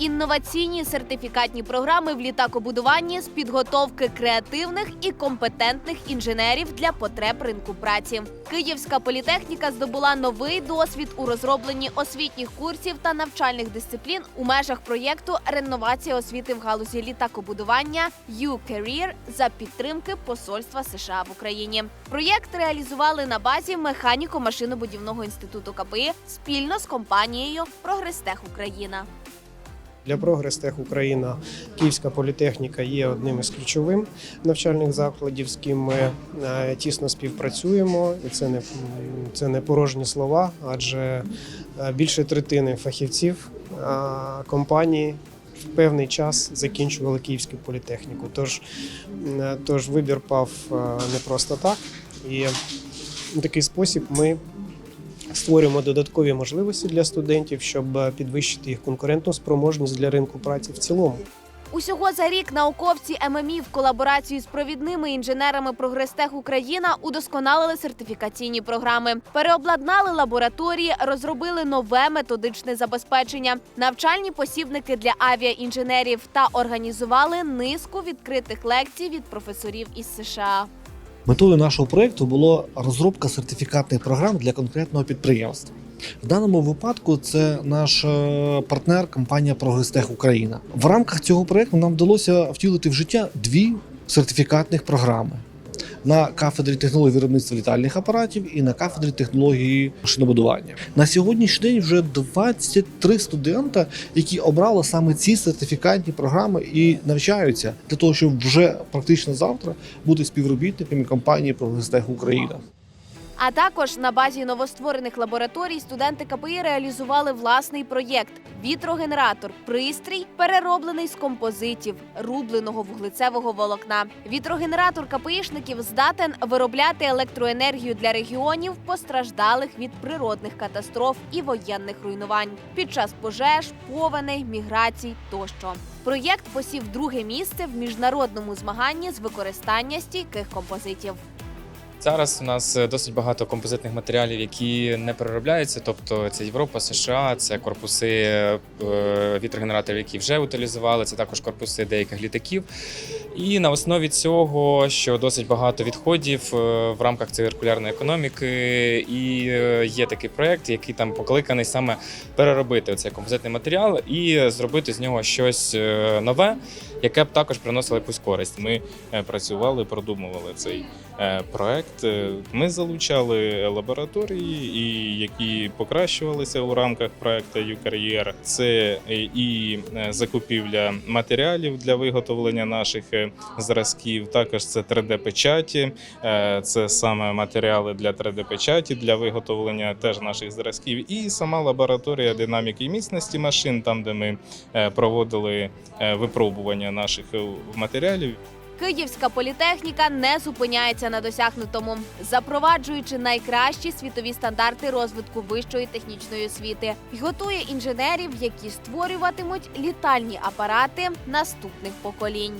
інноваційні сертифікатні програми в літакобудуванні з підготовки креативних і компетентних інженерів для потреб ринку праці. Київська політехніка здобула новий досвід у розробленні освітніх курсів та навчальних дисциплін у межах проєкту реновація освіти в галузі літакобудування U-Career за підтримки Посольства США в Україні. Проєкт реалізували на базі механіко-машинобудівного інституту КПІ спільно з компанією Прогрестех Україна. Для прогрес Тех Україна Київська політехніка є одним із ключових навчальних закладів, з ким ми е, тісно співпрацюємо, і це не це не порожні слова, адже е, більше третини фахівців е, компанії в певний час закінчували Київську політехніку. Тож, тож вибір пав не просто так, і в такий спосіб ми створюємо додаткові можливості для студентів, щоб е, підвищити їх конкурентну спроможність для ринку праці в цілому. Усього за рік науковці ММІ в колаборації з провідними інженерами Прогрестех Україна удосконалили сертифікаційні програми, переобладнали лабораторії, розробили нове методичне забезпечення, навчальні посібники для авіаінженерів та організували низку відкритих лекцій від професорів із США. Метою нашого проєкту було розробка сертифікатних програм для конкретного підприємства. В даному випадку це наш е, партнер компанія Прогрестех Україна. В рамках цього проєкту нам вдалося втілити в життя дві сертифікатних програми на кафедрі технології виробництва літальних апаратів і на кафедрі технології машинобудування. На сьогоднішній день вже 23 студента, які обрали саме ці сертифікатні програми і навчаються для того, щоб вже практично завтра бути співробітниками компанії Прогрестех Україна. А також на базі новостворених лабораторій студенти КПІ реалізували власний проєкт вітрогенератор, пристрій, перероблений з композитів рубленого вуглецевого волокна. Вітрогенератор КПІшників здатен виробляти електроенергію для регіонів, постраждалих від природних катастроф і воєнних руйнувань під час пожеж, повеней, міграцій тощо. Проєкт посів друге місце в міжнародному змаганні з використання стійких композитів. Зараз у нас е, досить багато композитних матеріалів, які не переробляються. Тобто це Європа, США, це корпуси е, вітрогенераторів, які вже утилізували, це також корпуси деяких літаків. І на основі цього, що досить багато відходів е, в рамках циркулярної економіки, і є такий проект, який там покликаний саме переробити цей композитний матеріал і зробити з нього щось нове, яке б також приносило якусь користь. Ми е, працювали, продумували цей е, проект. Е, Ми залучали лабораторії, і які покращувалися у рамках проекту «Юкар'єр». Це і закупівля матеріалів для виготовлення наших зразків. Також це 3D-печаті, е, це саме матеріали для 3D-печаті для виготовлення теж наших зразків. І сама лабораторія динаміки і міцності машин, там де ми проводили е, випробування наших е, матеріалів. Київська політехніка не зупиняється на досягнутому, запроваджуючи найкращі світові стандарти розвитку вищої технічної освіти, й готує інженерів, які створюватимуть літальні апарати наступних поколінь.